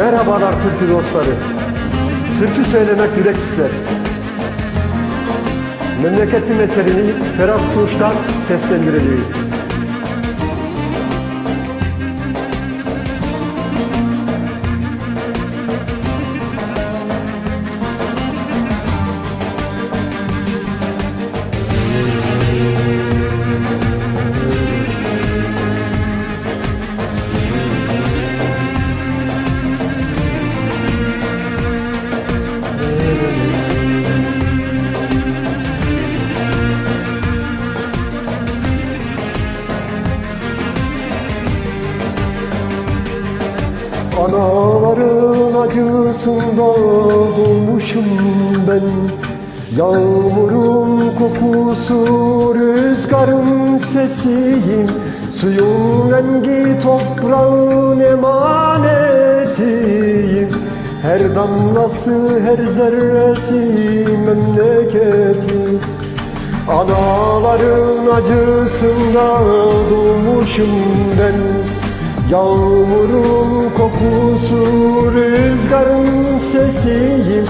Merhabalar türkü dostları. Türkü söylemek yürek ister. Memleketim eserini Ferhat Tuş'tan seslendireceğiz. Anaların acısında doğmuşum ben. Yağmurun kokusu, rüzgarın sesiyim. Suyun rengi toprağın emanetiyim. Her damlası, her zerresi memleketim Anaların acısında doğmuşum ben Yağmurun kokusu, rüzgarın sesiyim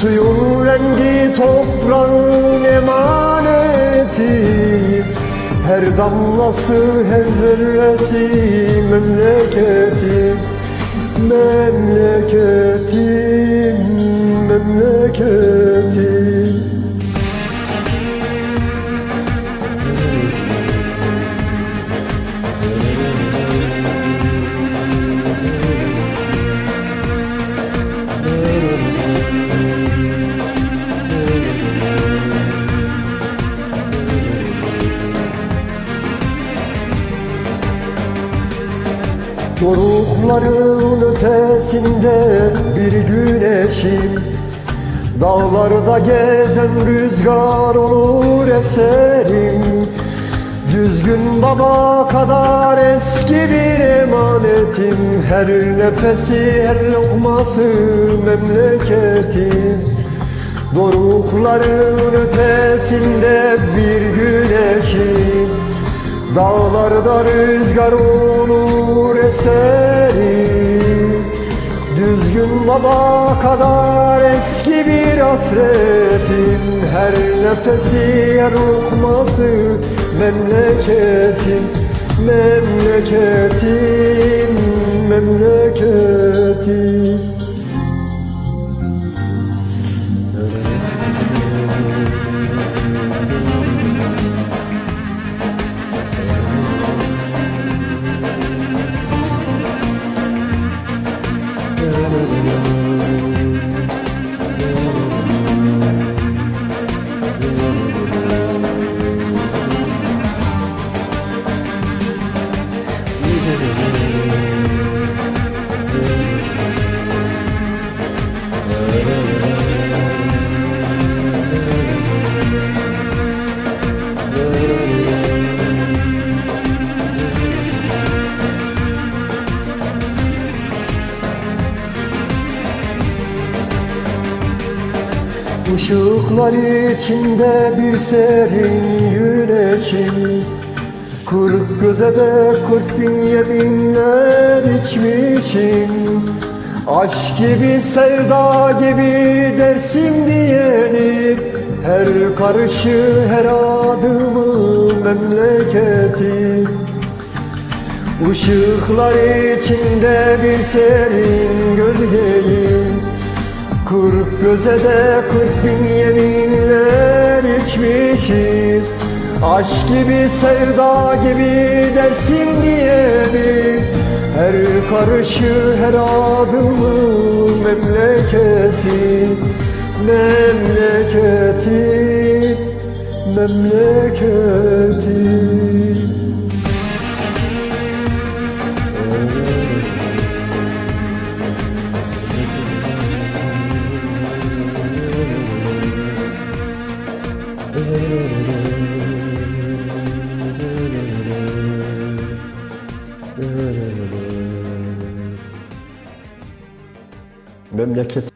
Suyun rengi toprağın emanetiyim Her damlası, her zerresi memleketim Memleketim, Dorukların ötesinde bir güneşim Dağlarda gezen rüzgar olur eserim. Düzgün baba kadar eski bir emanetim Her nefesi, her lokması memleketim. Dorukların ötesinde bir güneşim Dağlarda rüzgar olur eserim Düzgün baba kadar eski bir hasretim Her nefesi her lokması memleketim Memleketim, memleketim Işıklar içinde bir serin güneşim Kırk göze de kırk bin yeminler içmişim Aşk gibi sevda gibi dersim diyenip Her karışı her adımı memleketim Işıklar içinde bir serin gölgeyim Kırk göze de kırk bin yeminler içmişim Aşk gibi sevda gibi dersin diyelim Her karışı her adımı memleketi Memleketi Memleketi problème, il